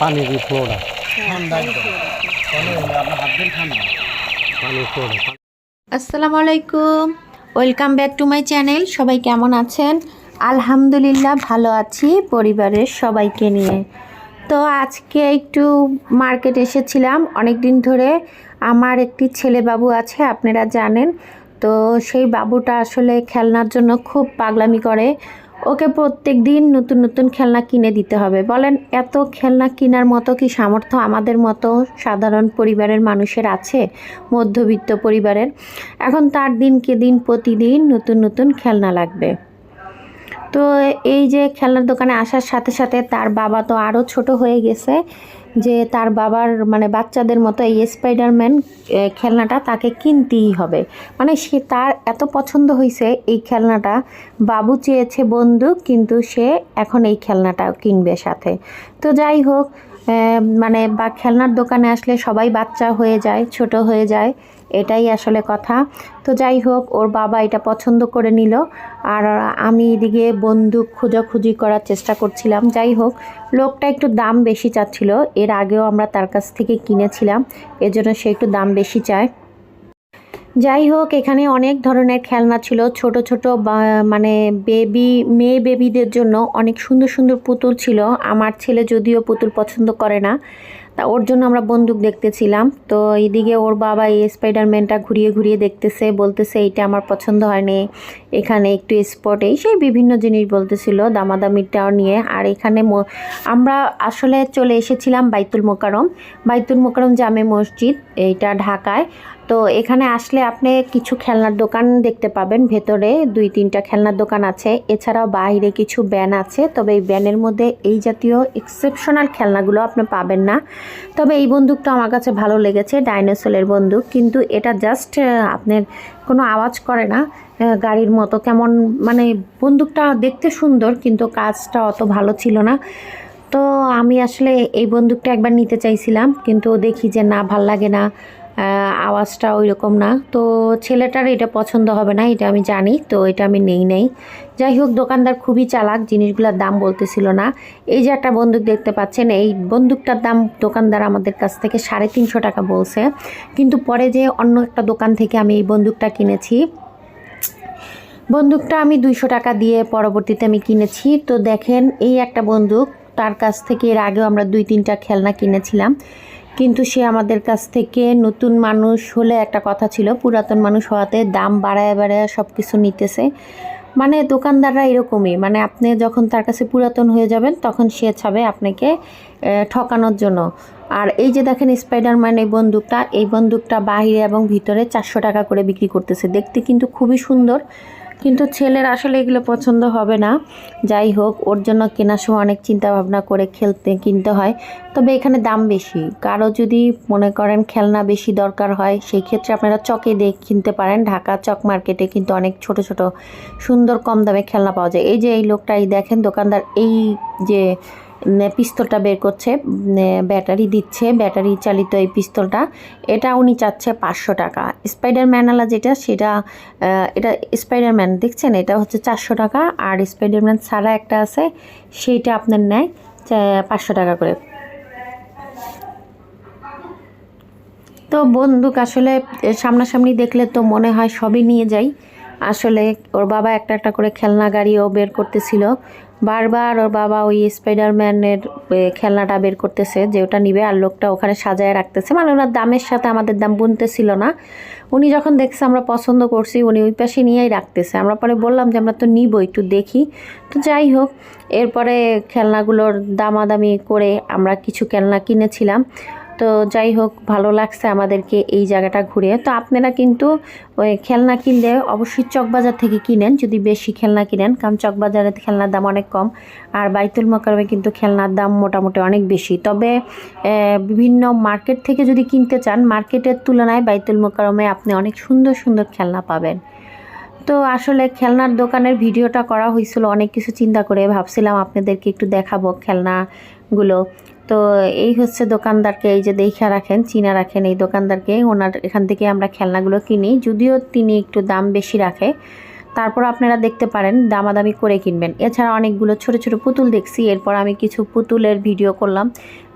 পানির ফ্লোটা ঠান্ডা পানির ফ্লোটা আসসালামু আলাইকুম। Welcome back to my channel সবাই কেমন আছেন? আলহামদুলিল্লাহ ভালো আছি পরিবারের সবাইকে নিয়ে। তো আজকে একটু মার্কেট এসেছিলাম। অনেক দিন ধরে আমার একটি ছেলে বাবু আছে আপনারা জানেন। তো সেই বাবুটা আসলে খেলনার জন্য খুব পাগলামি করে। ওকে প্রত্যেক দিন নতুন নতুন খেলনা কিনে দিতে হবে। বলেন, এত খেলনা কেনার মতো কি সামর্থ্য আমাদের মতো সাধারণ পরিবারের মানুষের আছে? মধ্যবিত্ত পরিবারের। এখন তার দিনকে দিন প্রতিদিন নতুন নতুন খেলনা লাগবে। তো এই যে খেলনার দোকানে আসার সাথে সাথে তার বাবা তো আরও ছোট হয়ে গেছে, যে তার বাবার মানে বাচ্চাদের মতো এই স্পাইডারম্যান খেলনাটা তাকে কিনতেই হবে। মানে সে তার এত পছন্দ হয়েছে এই খেলনাটা, বাবু চেয়েছে বন্ধু কিন্তু সে এখন এই খেলনাটা কিনবে সাথে। তো যাই হোক মানে বা খেলনার দোকানে আসলে সবাই বাচ্চা হয়ে যায়, ছোট হয়ে যায়, এটাই আসলে কথা। তো যাই হোক, ওর বাবা এটা পছন্দ করে নিল। আর আমি এদিকে বন্দুক খোঁজাখুঁজি করার চেষ্টা করছিলাম। যাই হোক, লোকটা একটু দাম বেশি চাচ্ছিল। এর আগেও আমরা তার কাছ থেকে কিনেছিলাম। এজন্য সে একটু দাম বেশি চায়। যাই হোক, এখানে অনেক ধরনের খেলনা ছিল। ছোট ছোট মানে বেবি মেয়ে বেবিদের জন্য অনেক সুন্দর সুন্দর পুতুল ছিল। আমার ছেলে যদিও পুতুল পছন্দ করে না। তা ওর জন্য আমরা বন্দুক দেখতেছিলাম। তো এইদিকে ওর বাবা এই স্পাইডারম্যানটা ঘুরিয়ে ঘুরিয়ে দেখতেছে, বলতেছে এইটা আমার পছন্দ হয়নি, এখানে একটু স্পট এই, সেই বিভিন্ন জিনিস বলতেছিল দামাদামিটাও নিয়ে। আর এখানে আমরা আসলে চলে এসেছিলাম বাইতুল মোকারম বাইতুল মোকারম জামে মসজিদ, এইটা ঢাকায়। তো এখানে আসলে আপনি কিছু খেলনার দোকান দেখতে পাবেন, ভেতরে দুই তিনটা খেলনার দোকান আছে। এছাড়াও বাইরে কিছু ব্যান আছে, তবে এই ব্যানের মধ্যে এই জাতীয় এক্সেপশনাল খেলনাগুলো আপনি পাবেন না। তবে এই বন্দুকটা আমার কাছে ভালো লেগেছে ডাইনোসলের বন্দুক। কিন্তু এটা জাস্ট আপনার কোনো আওয়াজ করে না গাড়ির মতো। কেমন মানে বন্দুকটা দেখতে সুন্দর, কিন্তু কাজটা অত ভালো ছিল না। তো আমি আসলে এই বন্দুকটা একবার নিতে চাইছিলাম, কিন্তু দেখি যে না, ভালো লাগে না। আওয়াজটা ওই রকম না। তো ছেলেটার এটা পছন্দ হবে না, এটা আমি জানি, তো এটা আমি নেই নেই। যাই হোক, দোকানদার খুবই চালাক, জিনিসগুলোর দাম বলতেছিল না। এই যে একটা বন্দুক দেখতে পাচ্ছেন, এই বন্দুকটার দাম দোকানদার আমাদের কাছ থেকে সাড়ে তিনশো টাকা বলছে। কিন্তু পরে যে অন্য একটা দোকান থেকে আমি এই বন্দুকটা কিনেছি, বন্দুকটা আমি দুইশো টাকা দিয়ে পরবর্তীতে আমি কিনেছি। তো দেখেন, এই একটা বন্দুক, তার কাছ থেকে এর আগেও আমরা দুই তিনটা খেলনা কিনেছিলাম। কিন্তু সে আমাদের কাছ থেকে নতুন মানুষ হলে একটা কথা ছিল, পুরাতন মানুষ হওয়াতে দাম বাড়ায় বাড়ায় সব কিছু নিতেছে। মানে দোকানদাররা এরকমই মানে আপনি যখন তার কাছে পুরাতন হয়ে যাবেন তখন সে ছাবে আপনাকে ঠকানোর জন্য। আর এই যে দেখেন স্পাইডারম্যান এই বন্দুকটা এই বন্দুকটা বাইরে এবং ভিতরে চারশো টাকা করে বিক্রি করতেছে। দেখতে কিন্তু খুবই সুন্দর। কিন্তু ছেলের আসলে এগুলো পছন্দ হবে না। যাই হোক, ওর জন্য কেনার সময় অনেক চিন্তা ভাবনা করে খেলতে, কিনতে হয়। তবে এখানে দাম বেশি। কারও যদি মনে করেন খেলনা বেশি দরকার হয় সেই ক্ষেত্রে আপনারা চকে দিয়ে কিনতে পারেন। ঢাকা চক মার্কেটে কিন্তু অনেক ছোট ছোট, সুন্দর কম দামে খেলনা পাওয়া যায়। এই যে এই লোকটা এই দেখেন, দোকানদার এই যে পিস্তলটা বের করছে ব্যাটারি দিচ্ছে, ব্যাটারি চালিত এই পিস্তলটা। এটা উনি চাচ্ছে পাঁচশো টাকা। স্পাইডার ম্যানালা যেটা, সেটা এটা স্পাইডারম্যান দেখছেন? এটা হচ্ছে চারশো টাকা। আর স্পাইডারম্যান ছাড়া একটা আছে, সেইটা আপনার নেয় পাঁচশো টাকা করে। তো বন্দুক আসলে সামনাসামনি দেখলে তো মনে হয় সবই নিয়ে যাই। আসলে ওর বাবা একটা একটা করে খেলনা গাড়িও বের করতেছিল। বারবার ওর বাবা ওই স্পাইডারম্যানের খেলনাটা বের করতেছে যে ওটা নিবে আর লোকটা ওখানে সাজায় রাখতেছে। মানে ওনার দামের সাথে আমাদের দাম বুনতেছিল না। উনি যখন দেখছে আমরা পছন্দ করছি, উনি ওই পাশে নিয়েই রাখতেছে। আমরা পরে বললাম যে আমরা তো নিব একটু দেখি। তো যাই হোক, এরপরে খেলনাগুলোর দামাদামি করে আমরা কিছু খেলনা কিনেছিলাম। তো যাই হোক, ভালো লাগছে আমাদেরকে এই জায়গাটা ঘুরে। তো আপনারা কিন্তু ওই খেলনা কিনলে অবশ্যই চকবাজার থেকে কিনেন, যদি বেশি খেলনা কিনেন, কারণ চকবাজারে খেলনার দাম অনেক কম আর বাইতুল মকারমে কিন্তু খেলনার দাম মোটামুটি অনেক বেশি। তবে বিভিন্ন মার্কেট থেকে যদি কিনতে চান, মার্কেটের তুলনায় বাইতুল মোকারমে আপনি অনেক সুন্দর সুন্দর খেলনা পাবেন। তো আসলে খেলনার দোকানের ভিডিওটা করা হয়েছিল, অনেক কিছু চিন্তা করে ভাবছিলাম আপনাদেরকে একটু দেখাবো খেলনাগুলো। তো এই হচ্ছে দোকানদারকে এই যে দেখা রাখেন, চিনা রাখেন এই দোকানদারকে। ওনার এখান থেকে আমরা খেলনাগুলো কিনি, যদিও তিনি একটু দাম বেশি রাখে। তারপর আপনারা দেখতে পারেন দামাদামি করে কিনবেন। এছাড়া অনেকগুলো ছোট ছোট পুতুল দেখছি। এরপর আমি কিছু পুতুলের ভিডিও করলাম।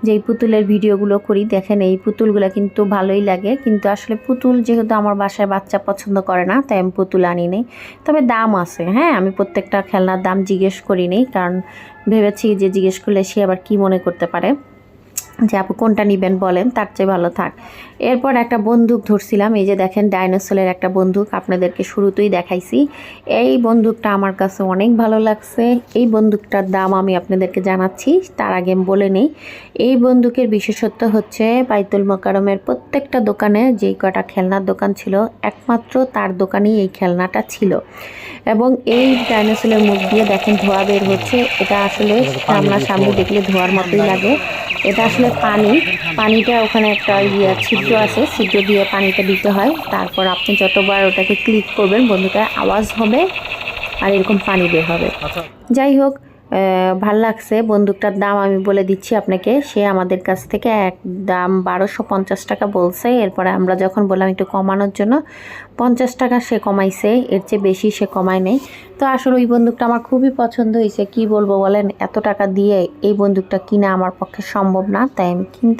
যেই পুতুলের ভিডিওগুলো করি, দেখেন এই পুতুলগুলো কিন্তু ভালোই লাগে। কিন্তু আসলে পুতুল যেহেতু আমার বাসায় বাচ্চা পছন্দ করে না, তাই আমি পুতুল আনি নেই। তবে দাম আছে হ্যাঁ? আমি প্রত্যেকটা খেলনার দাম জিজ্ঞেস করি নেই কারণ ভেবেছি যে জিজ্ঞেস করলে সে আবার কি মনে করতে পারে। যে আপু কোনটা নেবেন বলেন, তার চেয়ে ভালো থাক। এরপর একটা বন্দুক ধরছিলাম, এই যে দেখেন ডাইনোসরের একটা বন্দুক, আপনাদেরকে শুরুতেই দেখাইছি। এই বন্দুকটা আমার কাছে অনেক ভালো লাগছে। এই বন্দুকটার দাম আমি আপনাদেরকে জানাচ্ছি, তার আগে বলে নেই। এই বন্দুকের বিশেষত্ব হচ্ছে বাইতুল মোকারমের প্রত্যেকটা দোকানে যেই কটা খেলনার দোকান ছিল, একমাত্র তার দোকানেই এই খেলনাটা ছিল। এবং এই ডাইনোসরের মুখ দিয়ে দেখেন ধোয়া বের হচ্ছে, এটা আসলে সামনাসামনি দেখলে ধোয়ার মতোই লাগে। এটা আসলে পানি। পানিটা ওখানে একটা ইয়ে ছিদ্র আছে ছিদ্র দিয়ে পানিটা দিতে হয়। তারপর আপনি যতবার ওটাকে ক্লিক করবেন বন্ধুটার আওয়াজ হবে আর এরকম পানি বের হবে। আচ্ছা। যাই হোক ভালো লাগছে। বন্দুকটার দাম আমি বলে দিচ্ছি আপনাকে। সে আমাদের কাছ থেকে এক দাম বারোশো পঞ্চাশ টাকা বলছে। এরপরে আমরা যখন বললাম একটু কমানোর জন্য, পঞ্চাশ টাকা সে কমাইছে। এর চেয়ে বেশি সে কমায় নেই। তো আসলে ওই বন্দুকটা আমার খুবই পছন্দ হয়েছে। কি বলব বলেন? এত টাকা দিয়ে এই বন্দুকটা কিনা আমার পক্ষে সম্ভব না। তাই আমি কিনতে